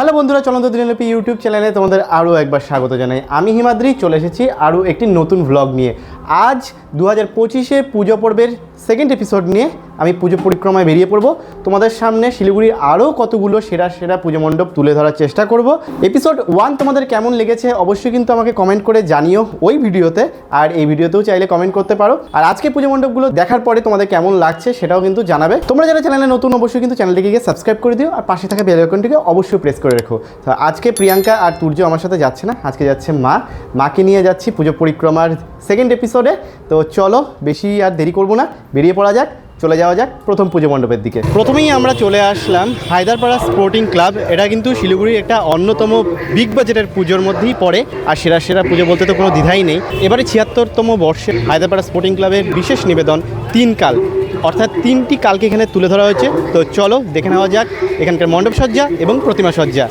Hello বন্ধুরা, চলন্ত দিনলিপি YouTube চ্যানেলে তোমাদের আরও একবার স্বাগত জানাই। আমি হিমাদ্রি, চলে এসেছি আরও একটি নতুন ভ্লগ নিয়ে। আজ দু হাজার পঁচিশে পুজো পর্বের সেকেন্ড এপিসোড নিয়ে আমি পুজো পরিক্রমায় বেরিয়ে পড়ব। তোমাদের সামনে শিলিগুড়ির আরও কতগুলো সেরা সেরা পুজো মণ্ডপ তুলে ধরার চেষ্টা করব। এপিসোড ওয়ান তোমাদের কেমন লেগেছে অবশ্যই কিন্তু আমাকে কমেন্ট করে জানিও ওই ভিডিওতে। আর এই ভিডিওতেও চাইলে কমেন্ট করতে পারো। আর আজকে পুজো মণ্ডপগুলো দেখার পরে তোমাদের কেমন লাগছে সেটাও কিন্তু জানাবে। তোমরা যারা চ্যানেলে নতুন, অবশ্যই কিন্তু চ্যানেলটিকে সাবস্ক্রাইব করে দিও। আর পাশে থাকা বেল আইকনটিকে অবশ্যই প্রেস করে রেখো। আজকে প্রিয়াঙ্কা আর তুর্য আমার সাথে যাচ্ছে না। আজকে যাচ্ছে মা। মাকে নিয়ে যাচ্ছি পুজো পরিক্রমার সেকেন্ড এপিসোডে তো চলো, বেশি আর দেরি করব না। বেরিয়ে পড়া যাক, চলে যাওয়া যাক প্রথম পুজো মণ্ডপের দিকে। প্রথমেই আমরা চলে আসলাম হায়দারপাড়া স্পোর্টিং ক্লাব এটা কিন্তু শিলিগুড়ির একটা অন্যতম বিগ বাজেটের পুজোর মধ্যেই পড়ে। আর সেরা সেরা পুজো বলতে তো কোনো দ্বিধাই নেই। এবারে ছিয়াত্তরতম বর্ষে হায়দারপাড়া স্পোর্টিং ক্লাবের বিশেষ নিবেদন, তিন কাল। অর্থাৎ তিনটি কালকে এখানে তুলে ধরা হয়েছে। তো চলো, দেখে নেওয়া যাক। এখানকার মণ্ডপ সজ্জা এবং প্রতিমা সজ্জা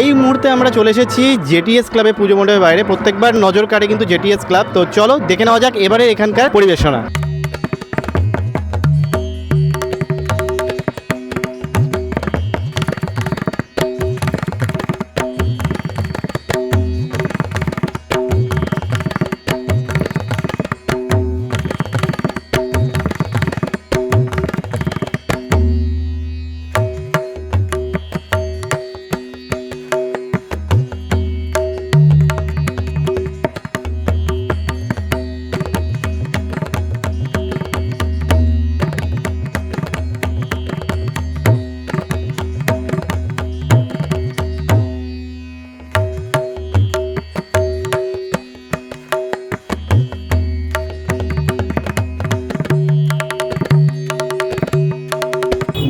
এই মুহূর্তে আমরা চলে এসেছি জেটিএস ক্লাবে পুজো মণ্ডপের বাইরে। প্রত্যেকবার নজর কাটে কিন্তু জেটিএস ক্লাব। তো চলো দেখে নেওয়া যাক এবারে এখানকার পরিবেশনা।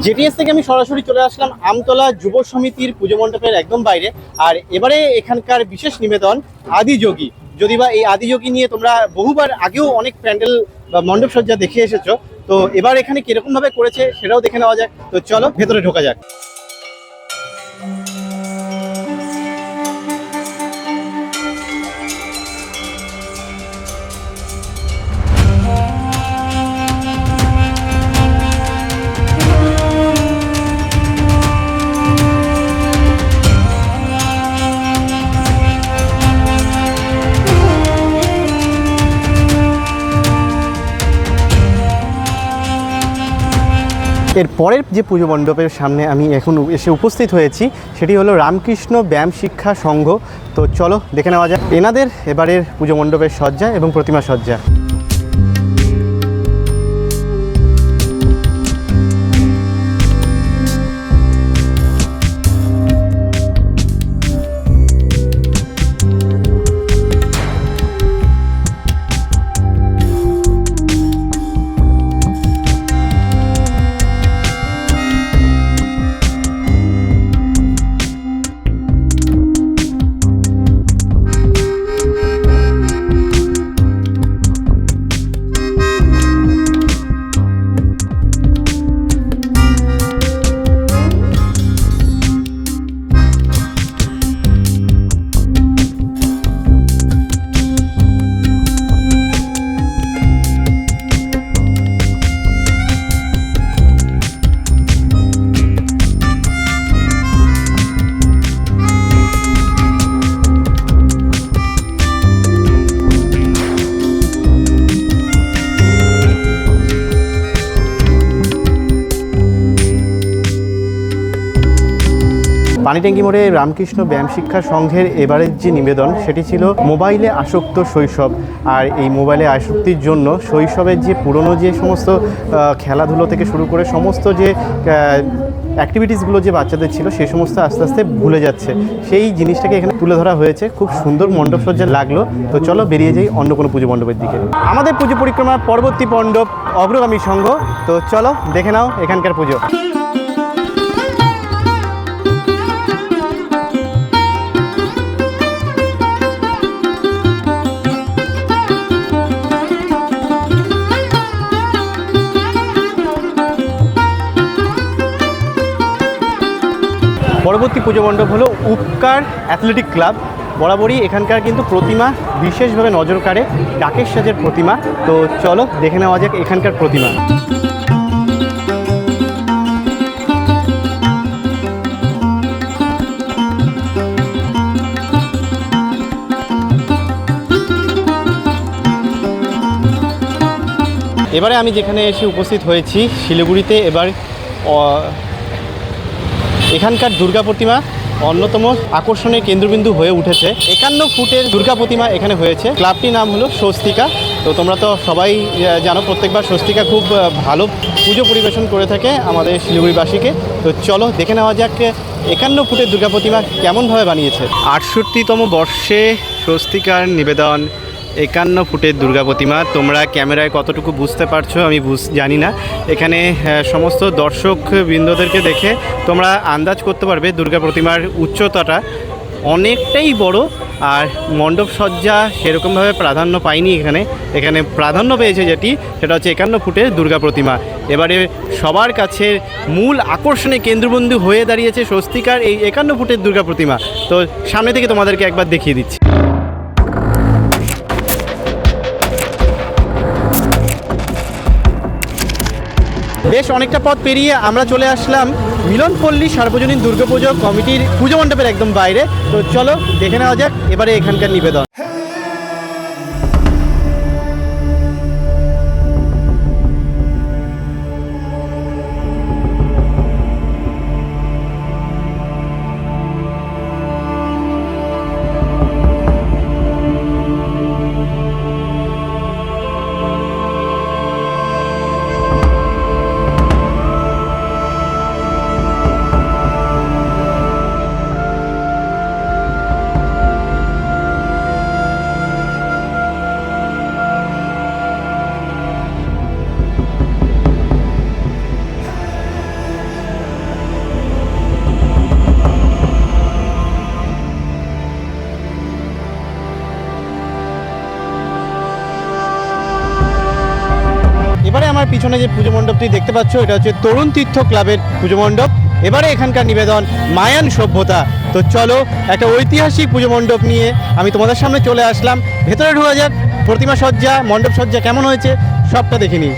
জেটিএস থেকে আমি সরাসরি চলে আসলাম আমতলা যুব সমিতির পুজো মণ্ডপের একদম বাইরে। আর এবারে এখানকার বিশেষ নিবেদন আদিযোগী যদি বা এই আদিযোগী নিয়ে তোমরা বহুবার আগেও অনেক প্যান্ডেল বা মণ্ডপ সজ্জা দেখে এসেছ, তো এবার এখানে কীরকম ভাবে করেছে সেটাও দেখে নেওয়া যায় তো চলো ভেতরে ঢোকা যাক। এর পরের যে পুজো মণ্ডপের সামনে আমি এখন এসে উপস্থিত হয়েছি, সেটি হলো রামকৃষ্ণ ব্যায়াম শিক্ষা সংঘ। তো চলো দেখে নেওয়া যাক। এনাদের এবারের পুজো মণ্ডপের সজ্জা এবং প্রতিমা সজ্জা। পানিট্যাঙ্কি মোড়ে রামকৃষ্ণ ব্যায়াম শিক্ষা সংঘের এবারের যে নিবেদন, সেটি ছিল মোবাইলে আসক্ত শৈশব। আর এই মোবাইলে আসক্তির জন্য শৈশবের যে পুরনো যে সমস্ত খেলাধুলো থেকে শুরু করে সমস্ত যে অ্যাক্টিভিটিসগুলো যে বাচ্চাদের ছিল সেই সমস্ত আস্তে আস্তে ভুলে যাচ্ছে। সেই জিনিসটাকে এখানে তুলে ধরা হয়েছে। খুব সুন্দর মণ্ডপসজ্জা লাগল। তো চলো বেরিয়ে যাই অন্য কোনো পুজো মণ্ডপের দিকে। আমাদের পুজো পরিক্রমার পরবর্তী মণ্ডপ অগ্রগামী সংঘ। তো চলো দেখে নাও এখানকার পুজো। পরবর্তী পুজো মণ্ডপ হলো উপকার অ্যাথলেটিক ক্লাব। বরাবরই এখানকার কিন্তু প্রতিমা বিশেষভাবে নজর কাড়ে ডাকের সাজের প্রতিমা। তো চলো দেখে নেওয়া যাক এখানকার প্রতিমা। এবারে আমি যেখানে এসে উপস্থিত হয়েছি, শিলিগুড়িতে, এবার এখানকার দুর্গা প্রতিমা অন্যতম আকর্ষণের কেন্দ্রবিন্দু হয়ে উঠেছে। একান্ন ফুটের দুর্গা প্রতিমা এখানে হয়েছে। ক্লাবটির নাম হলো স্বস্তিকা। তো তোমরা তো সবাই জানো প্রত্যেকবার স্বস্তিকা খুব ভালো পুজো পরিবেশন করে থাকে আমাদের শিলিগুড়িবাসীকে। তো চলো দেখে নেওয়া যাক একান্ন ফুটের দুর্গা প্রতিমা কেমনভাবে বানিয়েছে। আটষট্টিতম বর্ষে স্বস্তিকার নিবেদন একান্ন ফুটের দুর্গা প্রতিমা। তোমরা ক্যামেরায় কতটুকু বুঝতে পারছ আমি জানি না। এখানে সমস্ত দর্শক বৃন্দদেরকে দেখে তোমরা আন্দাজ করতে পারবে দুর্গা প্রতিমার উচ্চতাটা অনেকটাই বড় আর মণ্ডপ সজ্জা সেরকমভাবে প্রাধান্য পায়নি এখানে। এখানে প্রাধান্য পেয়েছে যেটি, সেটা হচ্ছে একান্ন ফুটের দুর্গা প্রতিমা। এবারে সবার কাছে মূল আকর্ষণে কেন্দ্রবন্ধু হয়ে দাঁড়িয়েছে স্বস্তিকার এই একান্ন ফুটের দুর্গা প্রতিমা। তো সামনে থেকে তোমাদেরকে একবার দেখিয়ে দিচ্ছি। বেশ অনেকটা পথ পেরিয়ে আমরা চলে আসলাম মিলনপল্লী সার্বজনীন দুর্গাপুজো কমিটির পুজো মণ্ডপের একদম বাইরে। তো চলো দেখে নেওয়া যাক, এবারে এখানকার নিবেদন। পিছনে যে পুজো মণ্ডপটি দেখতে পাচ্ছ, এটা হচ্ছে তরুণ তীর্থ ক্লাবের পুজো মণ্ডপ। এবারে এখানকার নিবেদন মায়ান সভ্যতা। তো চলো, একটা ঐতিহাসিক পুজো মণ্ডপ নিয়ে আমি তোমাদের সামনে চলে আসলাম। ভেতরে ঢোকা যাক, প্রতিমা সজ্জা, মণ্ডপ সজ্জা কেমন হয়েছে, সবটা দেখিনি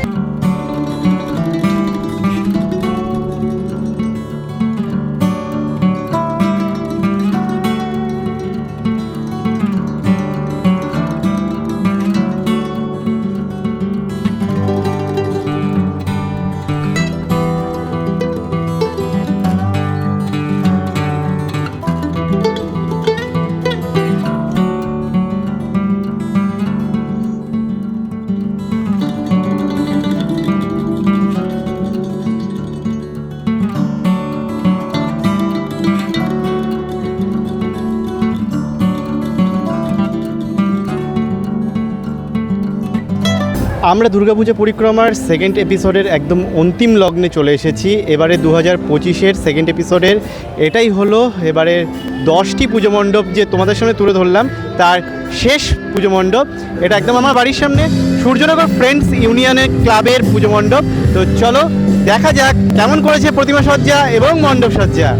আমরা দুর্গাপুজো পরিক্রমার সেকেন্ড এপিসোডের একদম অন্তিম লগ্নে চলে এসেছি। এবারে দু হাজার পঁচিশের সেকেন্ড এপিসোডের এটাই হলো এবারে দশটি পুজো মণ্ডপ যে তোমাদের সামনে তুলে ধরলাম, তার শেষ পুজো মণ্ডপ। এটা একদম আমার বাড়ির সামনে, সূর্যনগর ফ্রেন্ডস ইউনিয়নের ক্লাবের পুজো মণ্ডপ। তো চলো, দেখা যাক কেমন করেছে প্রতিমা সজ্জা এবং মণ্ডপ সজ্জা।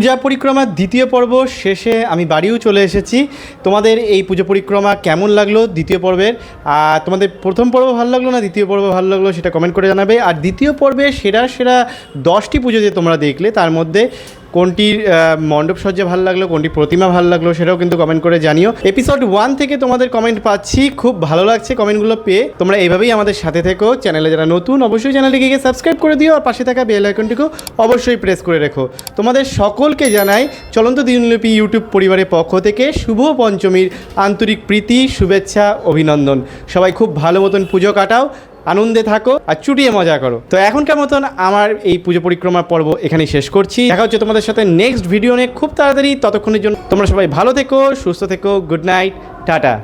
পূজা পরিক্রমার দ্বিতীয় পর্ব শেষে আমি বাড়িও চলে এসেছি। তোমাদের এই পুজো পরিক্রমা কেমন লাগল দ্বিতীয় পর্বের? আর তোমাদের প্রথম পর্ব ভালো লাগল না দ্বিতীয় পর্ব ভালো লাগল সেটা কমেন্ট করে জানাবে। আর দ্বিতীয় পর্বে সেরা সেরা দশটি পুজো যে তোমরা দেখলে, তার মধ্যে কোনটির মণ্ডপ সজ্জা ভালো লাগল, কোনটি প্রতিমা ভালো লাগল সেটাও কিন্তু কমেন্ট করে জানিও। এপিসোড ওয়ান থেকে তোমাদের কমেন্ট পাচ্ছি, খুব ভালো লাগছে কমেন্টগুলো পেয়ে। তোমরা এইভাবেই আমাদের সাথে থেকো চ্যানেলে যারা নতুন, অবশ্যই চ্যানেলটিকে সাবস্ক্রাইব করে দিও, আর পাশে থাকা বেল আইকনটিকেও অবশ্যই প্রেস করে রেখো। তোমাদের সকলকে জানাই চলন্ত দিনলিপি ইউটিউব পরিবারের পক্ষ থেকে শুভ পঞ্চমীর আন্তরিক প্রীতি, শুভেচ্ছা, অভিনন্দন। সবাই খুব ভালো মতন পুজো কাটাও। আনন্দে থাকো আর চুটিয়ে মজা করো। তো এখনকার মতন আমার এই পুজো পরিক্রমা পর্ব এখানেই শেষ করছি। দেখা হচ্ছে তোমাদের সাথে নেক্সট ভিডিও নিয়ে খুব তাড়াতাড়ি। ততক্ষণের জন্য তোমরা সবাই ভালো থেকো, সুস্থ থেকো গুড নাইট টাটা।